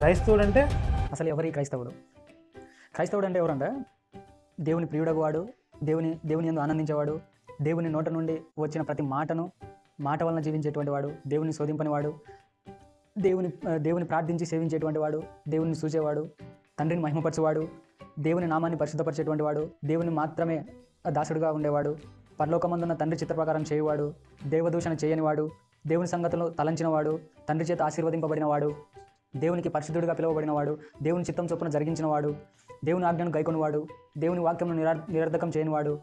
క్రైస్తవుడు అంటే అసలు ఎవరి క్రైస్తవుడు? క్రైస్తవుడు అంటే ఎవరంటే? దేవుని ప్రియుడగు వాడు దేవుని దేవుని ఎందు ఆనందించేవాడు దేవుని నోట నుండి వచ్చిన ప్రతి మాటను మాట వలన జీవించేటువంటి వాడు దేవుని శోధింపని వాడు దేవుని దేవుని ప్రార్థించి సేవించేటువంటి వాడు దేవుని చూసేవాడు తండ్రిని మహిమపరచేవాడు దేవుని నామాన్ని పరిశుద్ధపరిచేటువంటి వాడు దేవుని మాత్రమే దాసుడుగా ఉండేవాడు పరలోకమందున్న తండ్రి చిత్రప్రకారం చేయవాడు దేవదూషణ చేయనివాడు దేవుని సంగతులు తలంచినవాడు తండ్రి చేత ఆశీర్వదింపబడినవాడు దేవునికి పరిశుద్ధుడిగా పిలువబడినవాడు దేవుని చిత్తం చొప్పున జరిగించినవాడు దేవుని ఆజ్ఞను గైకొనివాడు దేవుని వాక్యమును నిరార్ నిరర్ధకం చేయనివాడు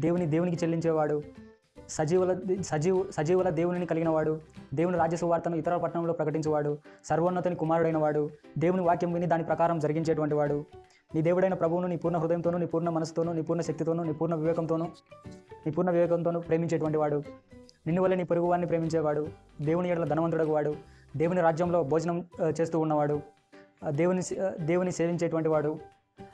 దేవుని దేవునికి చెల్లించేవాడు సజీవుల సజీవు సజీవుల దేవునిని కలిగినవాడు దేవుని రాజ్య సువార్తను ఇతర పట్టణంలో ప్రకటించేవాడు సర్వోన్నతుని కుమారుడైన వాడు దేవుని వాక్యం విని దాని ప్రకారం జరిగించేటువంటి వాడు నీ దేవుడైన ప్రభువును నీ పూర్ణ హృదయంతోనూ నీ పూర్ణ మనసుతోనూ నీ పూర్ణ శక్తితోనూ నీ పూర్ణ వివేకంతోనూ నీ పూర్ణ వివేకంతోనూ ప్రేమించేటువంటి వాడు నిన్ను వల్ల నీ పొరుగువారిని ప్రేమించేవాడు. దేవుని ఎడల ధనవంతుడగు వాడు దేవుని రాజ్యంలో భోజనం చేస్తూ ఉన్నవాడు దేవుని దేవుని సేవించేటువంటి వాడు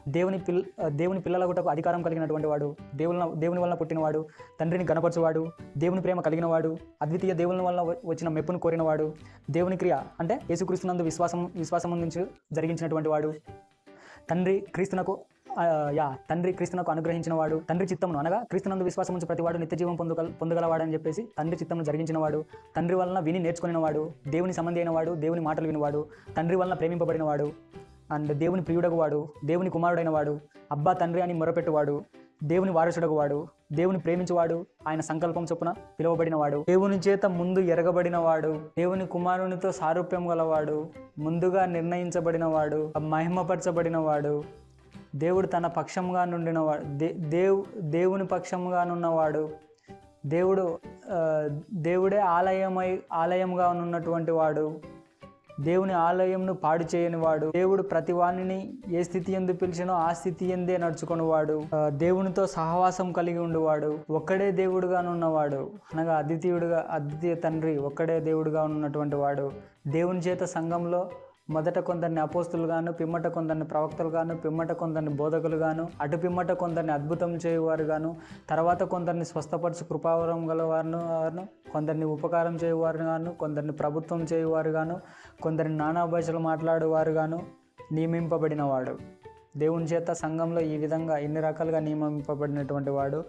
దేవుని పిల్ దేవుని దేవుని పిల్లలగుటకు అధికారం కలిగినటువంటి వాడు దేవుని దేవుని వలన పుట్టినవాడు తండ్రిని గణపరచువాడు దేవుని ప్రేమ కలిగినవాడు అద్వితీయ దేవుని వలన వచ్చిన మెప్పును కోరినవాడు దేవుని క్రియ అంటే యేసుక్రీస్తునందు విశ్వాసం విశ్వాసం నుంచి జరిగించినటువంటి వాడు తండ్రి క్రీస్తునకు యా తండ్రి క్రీస్తునకు అనుగ్రహించిన వాడు తండ్రి చిత్తమును అనగా క్రీస్తునందు విశ్వాసం ఉంచి ప్రతివాడు నిత్యజీవం జీవం పొందగలవాడని చెప్పేసి తండ్రి చిత్తమును జరిగించిన వాడు తండ్రి వలన విని నేర్చుకుని వాడు దేవుని సంబంధి అయిన వాడు దేవుని మాటలు వినివాడు తండ్రి వలన ప్రేమింపబడిన వాడు అండ్ దేవుని ప్రియుడగు వాడు దేవుని కుమారుడైన వాడు అబ్బా తండ్రి అని మొరపెట్టువాడు దేవుని వారసుడగు వాడు దేవుని ప్రేమించువాడు ఆయన సంకల్పం చొప్పున పిలువబడినవాడు దేవుని చేత ముందు ఎరగబడినవాడు దేవుని కుమారునితో సారూప్యం గలవాడు ముందుగా నిర్ణయించబడినవాడు మహిమపరచబడినవాడు దేవుడు తన పక్షంగా నుండినవాడు దే దేవు దేవుని పక్షంగానున్నవాడు దేవుడు దేవుడే ఆలయమై ఆలయంగా ఉన్నటువంటి వాడు. దేవుని ఆలయంను పాడు చేయని వాడు. దేవుడు ప్రతి వాణిని ఏ స్థితి ఎందు పిలిచినో ఆ స్థితి ఎందే నడుచుకునివాడు దేవునితో సహవాసం కలిగి ఉండువాడు. ఒక్కడే దేవుడుగా ఉన్నవాడు అనగా అద్వితీయుడుగా అద్వితీయ తండ్రి ఒక్కడే దేవుడుగా ఉన్నటువంటి వాడు. దేవుని చేత సంఘంలో మొదట కొందరిని అపోస్తులుగాను పిమ్మట కొందరిని ప్రవక్తలుగాను పిమ్మట కొందరిని బోధకులుగాను అటు పిమ్మట కొందరిని అద్భుతం చేయువారుగాను తర్వాత కొందరిని స్వస్థపరచు కృపావరం గలవారును కొందరిని ఉపకారం చేయువారుగాను కొందరిని ప్రభుత్వం చేయువారుగాను కొందరిని నానా భాషలు మాట్లాడేవారుగాను నియమింపబడినవాడు దేవుని చేత సంఘంలో ఈ విధంగా ఇన్ని రకాలుగా నియమింపబడినటువంటి వాడు?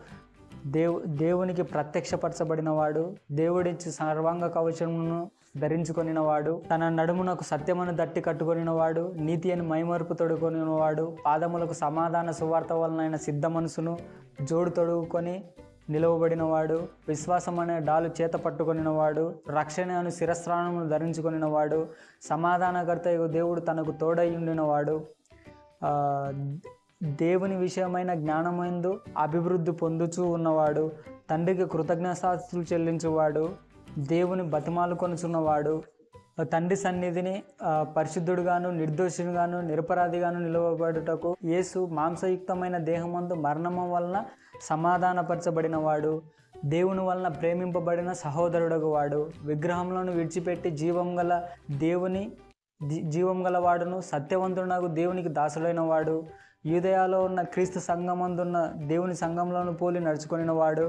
దేవు దేవునికి ప్రత్యక్షపరచబడిన వాడు దేవుడిచ్చి సర్వాంగ కవచమును ధరించుకొనిన వాడు తన నడుమునకు సత్యమును దట్టి కట్టుకొనిన వాడు నీతి అని మైమరుపు తొడుకొనిన వాడు పాదములకు సమాధాన సువార్త వలన సిద్ధ మనసును జోడు తొడుగుకొని నిలువబడినవాడు విశ్వాసం అనే డాలు చేత పట్టుకొనినవాడు రక్షణ అను శిరస్త్రాణమును ధరించుకొనినవాడు సమాధానకర్త దేవుడు తనకు తోడై ఉండినవాడు. దేవుని విషయమైన జ్ఞానమైందు అభివృద్ధి పొందుచూ ఉన్నవాడు తండ్రికి కృతజ్ఞతాస్తులు చెల్లించువాడు దేవుని బతిమాలు కొనుచున్నవాడు తండ్రి సన్నిధిని పరిశుద్ధుడుగాను నిర్దోషుడుగాను నిరపరాధిగాను నిలవబడుటకు యేసు మాంసయుక్తమైన దేహమందు మరణము వలన సమాధానపరచబడినవాడు దేవుని వలన ప్రేమింపబడిన సహోదరుడగు వాడు విగ్రహంలోను విడిచిపెట్టి జీవం గల దేవుని జీవం గలవాడును సత్యవంతుడునకు దేవునికి దాసుడైన వాడు యూదయాలో ఉన్న క్రీస్తు సంఘమందున్న దేవుని సంఘంలోను పోలి నడుచుకుని వాడు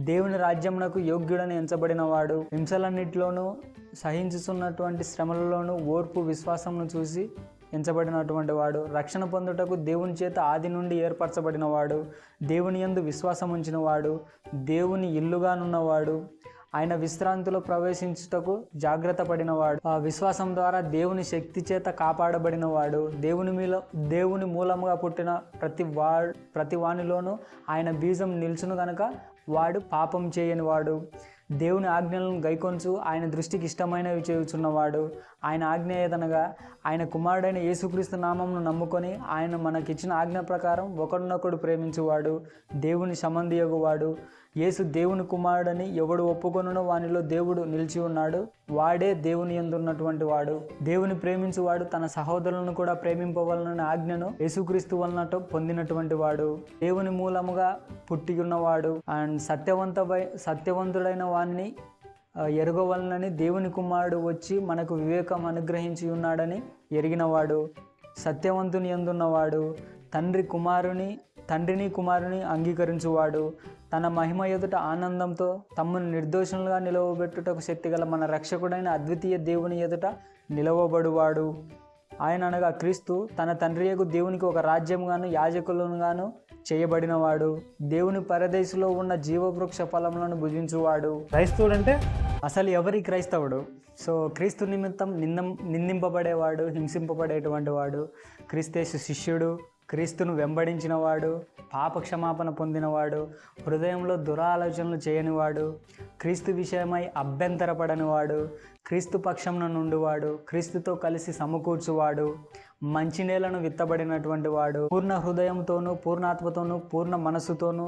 దేవుని రాజ్యమునకు యోగ్యుడని ఎంచబడిన వాడు హింసలన్నిటిలోనూ సహించుతున్నటువంటి శ్రమలలోనూ ఓర్పు విశ్వాసమును చూసి ఎంచబడినటువంటి వాడు రక్షణ పొందుటకు దేవుని చేత ఆది నుండి ఏర్పరచబడిన వాడు దేవుని యందు విశ్వాసం ఉంచిన వాడు దేవుని ఇల్లుగానున్నవాడు ఆయన విశ్రాంతిలో ప్రవేశించుటకు జాగ్రత్త పడినవాడు. ఆ విశ్వాసం ద్వారా దేవుని శక్తి చేత కాపాడబడిన వాడు దేవుని మీలో దేవుని మూలముగా పుట్టిన ప్రతి వా ప్రతి వానిలోనూ ఆయన బీజం నిల్చును గనక వాడు పాపం చేయని వాడు దేవుని ఆజ్ఞలను గైకొంచు ఆయన దృష్టికి ఇష్టమైనవి చేయుచున్నవాడు. ఆయన ఆజ్ఞ ఏదనగా ఆయన కుమారుడైన యేసుక్రీస్తు నామంను నమ్ముకొని ఆయన మనకిచ్చిన ఆజ్ఞ ప్రకారం ఒకరినొకడు ప్రేమించువాడు దేవుని సమంధియగువాడు యేసు దేవుని కుమారుడని ఎవడు ఒప్పుకొనునో వానిలో దేవుడు నిలిచి ఉన్నాడు. వాడే దేవుని ఎందున్నటువంటి వాడు. దేవుని ప్రేమించువాడు తన సహోదరులను కూడా ప్రేమింపవలనని ఆజ్ఞను యేసుక్రీస్తు వలన పొందినటువంటి వాడు. దేవుని మూలముగా పుట్టి ఉన్నవాడు అండ్ సత్యవంతపై సత్యవంతుడైన వాణ్ణి ఎరుగవలనని దేవుని కుమారుడు వచ్చి మనకు వివేకం అనుగ్రహించి ఉన్నాడని ఎరిగినవాడు సత్యవంతుని ఎందున్నవాడు తండ్రి కుమారుని తండ్రిని కుమారుని అంగీకరించువాడు తన మహిమ ఎదుట ఆనందంతో తమ్మును నిర్దోషులుగా నిలవబెట్టుటకు శక్తిగల మన రక్షకుడైన అద్వితీయ దేవుని ఎదుట నిలవబడువాడు. ఆయన అనగా క్రీస్తు తన తండ్రి యొక్క దేవునికి ఒక రాజ్యంగాను యాజకులను గాను చేయబడినవాడు. దేవుని పరదేశిలో ఉన్న జీవవృక్ష ఫలములను భుజించువాడు. క్రైస్తవుడు అంటే అసలు ఎవరి క్రైస్తవుడు? సో క్రీస్తు నిమిత్తం నిందం నిందింపబడేవాడు హింసింపబడేటువంటి వాడు క్రీస్తేసు శిష్యుడు క్రీస్తును వెంబడించినవాడు పాప క్షమాపణ పొందినవాడు హృదయంలో దురాలోచనలు చేయనివాడు క్రీస్తు విషయమై అభ్యంతరపడనివాడు క్రీస్తు పక్షంలో నుండివాడు క్రీస్తుతో కలిసి సమకూర్చువాడు మంచి నేలను విత్తబడినటువంటి వాడు పూర్ణ హృదయంతోనూ పూర్ణాత్మతోనూ పూర్ణ మనస్సుతోనూ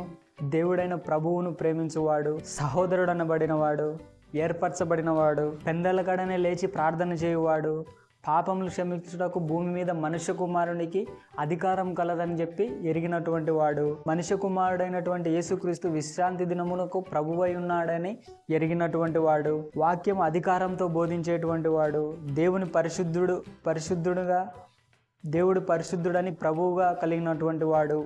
దేవుడైన ప్రభువును ప్రేమించువాడు సహోదరుడనబడినవాడు ఏర్పరచబడినవాడు. పెందలకడనే లేచి ప్రార్థన చేయువాడు. పాపములు క్షమించుటకు భూమి మీద మనుష్య కుమారునికి అధికారం కలదని చెప్పి ఎరిగినటువంటి వాడు. మనుష్య కుమారుడైనటువంటి యేసుక్రీస్తు విశ్రాంతి దినమునకు ప్రభువై ఉన్నాడని ఎరిగినటువంటి వాడు. వాక్యం అధికారంతో బోధించేటువంటి వాడు. దేవుని పరిశుద్ధుడు పరిశుద్ధుడుగా దేవుడు పరిశుద్ధుడని ప్రభువుగా కలిగినటువంటి వాడు.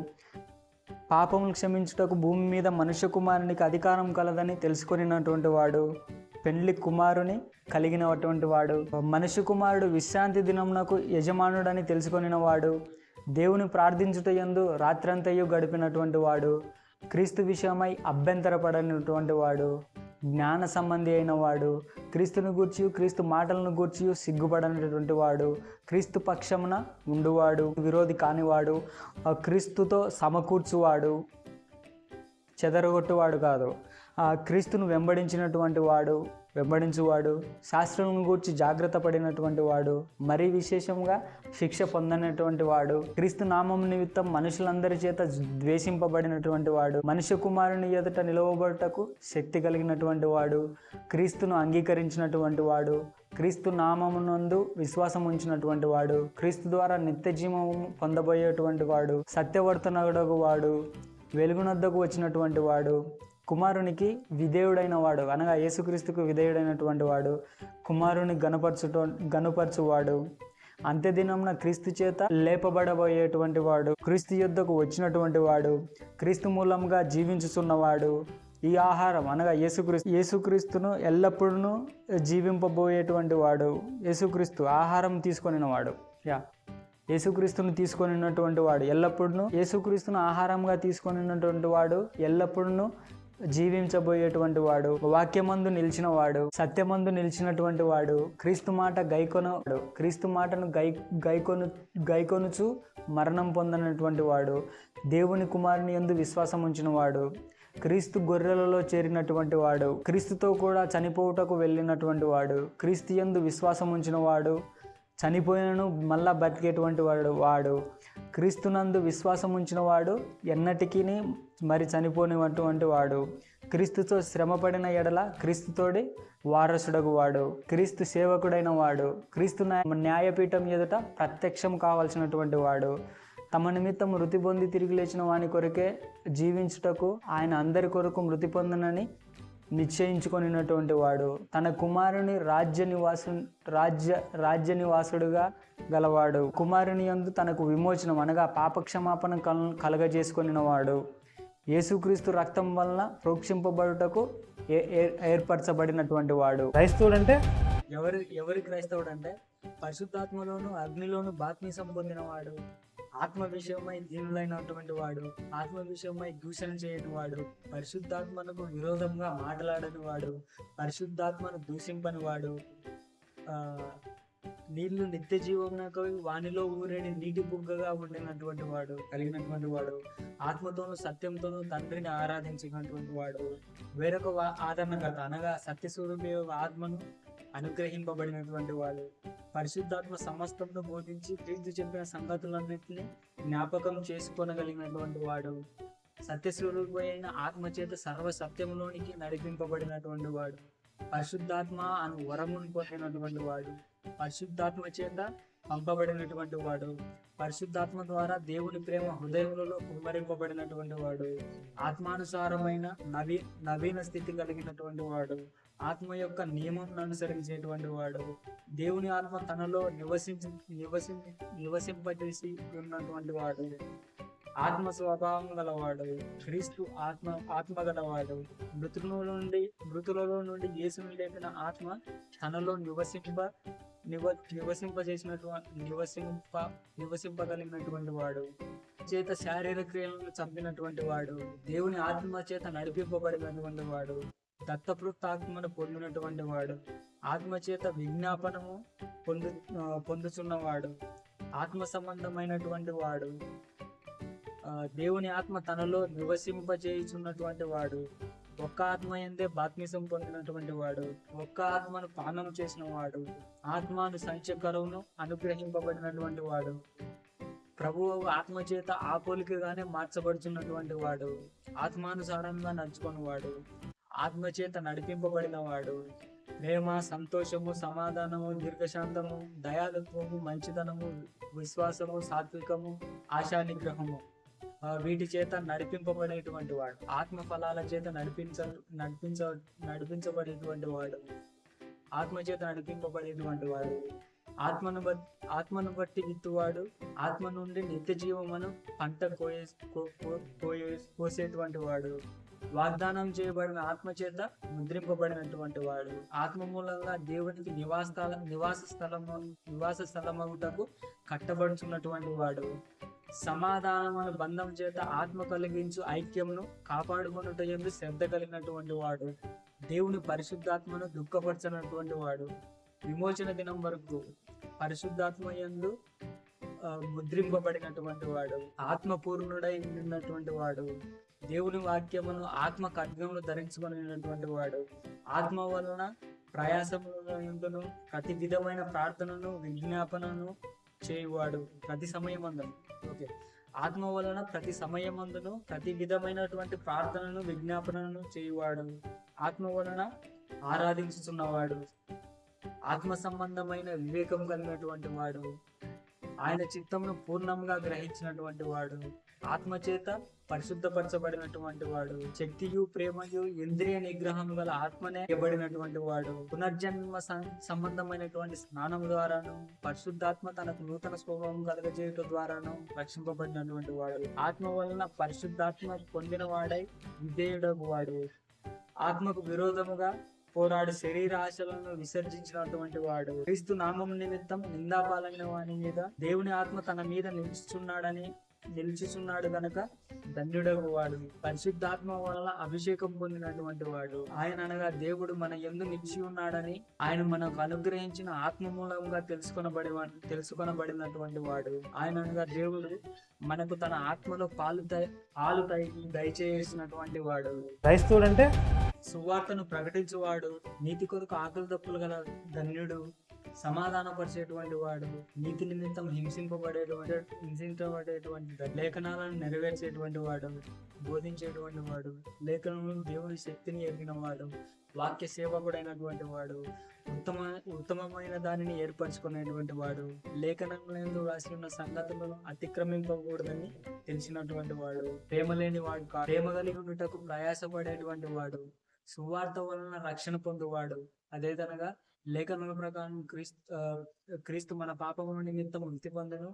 పాపములు క్షమించుటకు భూమి మీద మనుష్య కుమారునికి అధికారం కలదని తెలుసుకొనినటువంటి వాడు పెండ్లి కుమారుని కలిగినటువంటి వాడు మనుష్య కుమారుడు విశ్రాంతి దినమునకు యజమానుడని తెలుసుకొనిన వాడు దేవుని ప్రార్థించుట యందు రాత్రంతయు గడిపినటువంటి వాడు క్రీస్తు విషయమై అభ్యంతరపడనటువంటి వాడు జ్ఞాన సంబంధి అయిన వాడు క్రీస్తుని గూర్చి క్రీస్తు మాటలను గూర్చి సిగ్గుపడనటువంటి వాడు క్రీస్తు పక్షమున ఉండువాడు విరోధి కానివాడు క్రీస్తుతో సమకూర్చువాడు చెదరగొట్టువాడు కాదు. ఆ క్రీస్తును వెంబడించినటువంటి వాడు వెంబడించువాడు. శాస్త్రం గూర్చి జాగ్రత్త పడినటువంటి వాడు మరీ విశేషంగా శిక్ష పొందనటువంటి వాడు క్రీస్తు నామం నిమిత్తం మనుషులందరి చేత ద్వేషింపబడినటువంటి వాడు మనుష్య కుమారుని ఎదుట నిలవబడటకు శక్తి కలిగినటువంటి వాడు క్రీస్తును అంగీకరించినటువంటి వాడు క్రీస్తు నామమునందు విశ్వాసం ఉంచినటువంటి వాడు క్రీస్తు ద్వారా నిత్య జీవం పొందబోయేటువంటి వాడు సత్యవర్తనగుడగు వాడు వెలుగునద్దకు వచ్చినటువంటి వాడు కుమారునికి విధేయుడైన వాడు అనగా యేసుక్రీస్తుకు విధేయుడైనటువంటి వాడు కుమారుని గనపరచుట గనుపరచువాడు అంత్యదినంన క్రీస్తు చేత లేపబడబోయేటువంటి వాడు క్రీస్తు యుద్ధకు వచ్చినటువంటి వాడు క్రీస్తు మూలంగా జీవించుచున్నవాడు. ఈ ఆహారం అనగా యేసుక్రీస్తు యేసుక్రీస్తును ఎల్లప్పుడూ జీవింపబోయేటువంటి వాడు యేసుక్రీస్తు ఆహారం తీసుకొనిన వాడు యా. యేసుక్రీస్తును తీసుకొనినటువంటి వాడు ఎల్లప్పుడూ యేసుక్రీస్తును ఆహారంగా తీసుకొనినటువంటి వాడు ఎల్లప్పుడూ జీవించబోయేటువంటి వాడు వాక్యమందు నిలిచిన వాడు సత్యమందు నిలిచినటువంటి వాడు క్రీస్తు మాట గైకొనవాడు క్రీస్తు మాటను గై గైకొను గైకొనుచు మరణం పొందనటువంటి వాడు దేవుని కుమారుని ఎందు విశ్వాసం ఉంచిన వాడు క్రీస్తు గొర్రెలలో చేరినటువంటి వాడు క్రీస్తుతో కూడా చనిపోవుటకు వెళ్ళినటువంటి వాడు క్రీస్తు యందు విశ్వాసం ఉంచిన వాడు చనిపోయినను మళ్ళా బతికేటువంటి వాడు వాడు క్రీస్తునందు విశ్వాసం ఉంచిన వాడు ఎన్నటికీ మరి చనిపోనినటువంటి వాడు క్రీస్తుతో శ్రమపడిన ఎడల క్రీస్తుతోడి వారసుడగు వాడు క్రీస్తు సేవకుడైన వాడు క్రీస్తు న్యాయపీఠం ఎదుట ప్రత్యక్షం కావాల్సినటువంటి వాడు తమ నిమిత్తం మృతి పొంది తిరిగి లేచిన వాని కొరకే జీవించుటకు ఆయన అందరి కొరకు మృతి పొందనని నిశ్చయించుకొనినటువంటి వాడు తన కుమారుని రాజ్య నివాసు రాజ్య రాజ్య నివాసుడుగా గలవాడు. కుమారుని యందు తనకు విమోచనం అనగా పాపక్షమాపణ కల్ కలగజేసుకొనిన వాడు యేసుక్రీస్తు రక్తం వలన ప్రోక్షింపబడుటకు ఏర్పరచబడినటువంటి వాడు. క్రైస్తవుడు అంటే ఎవరి ఎవరి క్రైస్తవుడు అంటే పరిశుద్ధాత్మలోను అగ్నిలోను బాత్మీసం పొందినవాడు. ఆత్మ విషయమై దీనులైనటువంటి వాడు ఆత్మ విషయమై దూషణ చేయని వాడు పరిశుద్ధాత్మనకు విరోధంగా మాట్లాడని వాడు పరిశుద్ధాత్మను దూషింపని వాడు ఆ, నీళ్ళు నిత్య జీవమునకు వానిలో ఊరేడి నీటి బుగ్గగా ఉండినటువంటి వాడు కలిగినటువంటి వాడు ఆత్మతోనూ సత్యంతోనూ తండ్రిని ఆరాధించినటువంటి వాడు వేరొక వా- ఆదరణకర్త అనగా సత్యస్వరూపి ఆత్మను అనుగ్రహింపబడినటువంటి వాడు పరిశుద్ధాత్మ సమస్తంలో బోధించి క్రీస్తు చెప్పిన సంగతులన్నింటినీ జ్ఞాపకం చేసుకొనగలిగినటువంటి వాడు సత్యస్వరూపి అయిన ఆత్మ సర్వ సత్యంలోనికి నడిపింపబడినటువంటి వాడు పరిశుద్ధాత్మ అను వరమును పొందినటువంటి వాడు పరిశుద్ధాత్మ చేత పంపబడినటువంటి వాడు. పరిశుద్ధాత్మ ద్వారా దేవుని ప్రేమ హృదయములలో కుమ్మరింపబడినటువంటి వాడు. ఆత్మానుసారమైన నవీ నవీన స్థితి కలిగినటువంటి వాడు. ఆత్మ యొక్క నియమం అనుసరించేటువంటి వాడు. దేవుని ఆత్మ తనలో నివసించి నివసి నివసింపజేసి ఉన్నటువంటి వాడు. ఆత్మ స్వభావం గలవాడు. క్రీస్తు ఆత్మ ఆత్మ గలవాడు. మృతుల నుండి మృతులలో నుండి యేసుని లేపిన ఆత్మ తనలో నివసింప నివ నివసింపజేసినటు నివసింప నివసింపగలిగినటువంటి వాడు చేత శారీరక క్రియలను చంపినటువంటి వాడు దేవుని ఆత్మ చేత నడిపింపబడినటువంటి వాడు దత్తపృత్తాత్మను పొందినటువంటి వాడు ఆత్మ చేత విజ్ఞాపనము పొందు పొందుచున్నవాడు ఆత్మ సంబంధమైనటువంటి వాడు దేవుని ఆత్మ తనలో నివసింపజేయుచున్నటువంటి వాడు ఒక్క ఆత్మ ఎందే బాత్మిసం పొందినటువంటి వాడు ఒక్క ఆత్మను పానం చేసిన వాడు ఆత్మను సంచకరమును అనుగ్రహింపబడినటువంటి వాడు ప్రభువు ఆత్మ చేత మార్చబడుచున్నటువంటి వాడు ఆత్మానుసారంగా నడుచుకుని వాడు ఆత్మ చేత నడిపింపబడిన వాడు. ప్రేమ సంతోషము సమాధానము దీర్ఘశాంతము దయాలత్వము మంచితనము విశ్వాసము సాత్వికము ఆశా నిగ్రహము వీటి చేత నడిపింపబడేటువంటి వాడు. ఆత్మ ఫలాల చేత నడిపించ నడిపించ నడిపించబడేటువంటి వాడు. ఆత్మ చేత నడిపింపబడేటువంటి వాడు. ఆత్మను బట్టి ఆత్మను బట్టి విత్తువాడు. ఆత్మ నుండి నిత్య జీవమును పంట కోయే కో- కో- కోయే కోసేటువంటి వాడు. వాగ్దానం చేయబడిన ఆత్మ చేత ముద్రింపబడినటువంటి వాడు. ఆత్మ మూలంగా దేవునికి నివాస స్థల నివాస స్థలము నివాస స్థలమగుటకు కట్టబడుచున్నటువంటి వాడు. సమాధానమైన బంధం చేత ఆత్మ కలిగించు ఐక్యమును కాపాడుకున్నట్టు ఎందు శ్రద్ధ కలిగినటువంటి వాడు దేవుని పరిశుద్ధాత్మను దుఃఖపరచినటువంటి వాడు. విమోచన దినం వరకు పరిశుద్ధాత్మ యందు ముద్రింపబడినటువంటి వాడు ఆత్మపూర్ణుడై ఉన్నటువంటి వాడు. దేవుని వాక్యమును ఆత్మ ఖడ్గమును ధరించుకునేటువంటి వాడు. ఆత్మ వలన ప్రయాసములను ప్రతి విధమైన ప్రార్థనను విజ్ఞాపనను చేయువాడు ప్రతి సమయమందును. ఓకే. ఆత్మ వలన ప్రతి సమయమందును ప్రతి విధమైనటువంటి ప్రార్థనను విజ్ఞాపనను చేయువాడు. ఆత్మ వలన ఆరాధించుతున్నవాడు ఆత్మ సంబంధమైన వివేకం కలిగినటువంటి వాడు. ఆయన చిత్తమును పూర్ణంగా గ్రహించినటువంటి వాడు. ఆత్మ చేత పరిశుద్ధపరచబడినటువంటి వాడు శక్తియు ప్రేమయు ఇంద్రియ నిగ్రహం గల ఆత్మనే ఇవ్వబడినటువంటి వాడు పునర్జన్మ సంబంధమైనటువంటి స్నానం ద్వారాను పరిశుద్ధాత్మ తనకు నూతన స్వభావం కలగజేయటం ద్వారాను రక్షింపబడినటువంటి వాడు. ఆత్మ వలన పరిశుద్ధాత్మ పొందిన వాడై విధేయుడగు వాడు ఆత్మకు విరోధముగా పోరాడు శరీర ఆశలను విసర్జించినటువంటి వాడు. క్రీస్తు నామం నిమిత్తం నిందాపాలైన వాని మీద దేవుని ఆత్మ తన మీద నిలుస్తున్నాడని నిలుచుచున్నాడు గనక ధన్యుడగు వాడు. పరిశుద్ధాత్మ వలన అభిషేకం పొందినటువంటి వాడు. ఆయన అనగా దేవుడు మన ఎందు నిలిచి ఉన్నాడని ఆయన మనకు అనుగ్రహించిన ఆత్మ మూలంగా తెలుసుకొనబడి తెలుసుకొనబడినటువంటి వాడు. ఆయన అనగా దేవుడు మనకు తన ఆత్మలో పాలు పాలు దయ దయచేసినటువంటి వాడు. క్రైస్తవుడు అంటే సువార్తను ప్రకటించువాడు. నీతి కొరకు ఆకలి తప్పులు గల ధన్యుడు. సమాధానపరిచేటువంటి వాడు నీతి నిమిత్తం హింసింపబడేటువంటి హింసించబడేటువంటి లేఖనాలను నెరవేర్చేటువంటి వాడు బోధించేటువంటి వాడు లేఖనంలో దేవుని శక్తిని ఎరిగిన వాడు వాక్య సేవకుడైనటువంటి వాడు ఉత్తమ ఉత్తమమైన దానిని ఏర్పరచుకునేటువంటి వాడు లేఖనంలో రాసి ఉన్న సంగతులను అతిక్రమింపకూడదని తెలిసినటువంటి వాడు ప్రేమ లేని వాడు కాదు. ప్రేమ కలిగి ఉండటకు ప్రయాసపడేటువంటి వాడు సువార్త వలన రక్షణ పొందువాడు. అదేదనగా లేఖనుల ప్రకారం క్రీస్తు క్రీస్తు మన పాపముల నిమిత్తం మృతి పొందను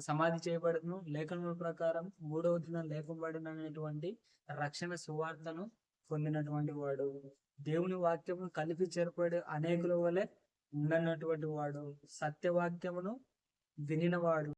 సమాధి చేయబడను లేఖనుల ప్రకారం మూడవ దినం లేపబడినటువంటి రక్షణ సువార్తను పొందినటువంటి వాడు. దేవుని వాక్యమును కలిపి చేర్పడే అనేకుల వలె ఉండనటువంటి వాడు. సత్యవాక్యమును వినినవాడు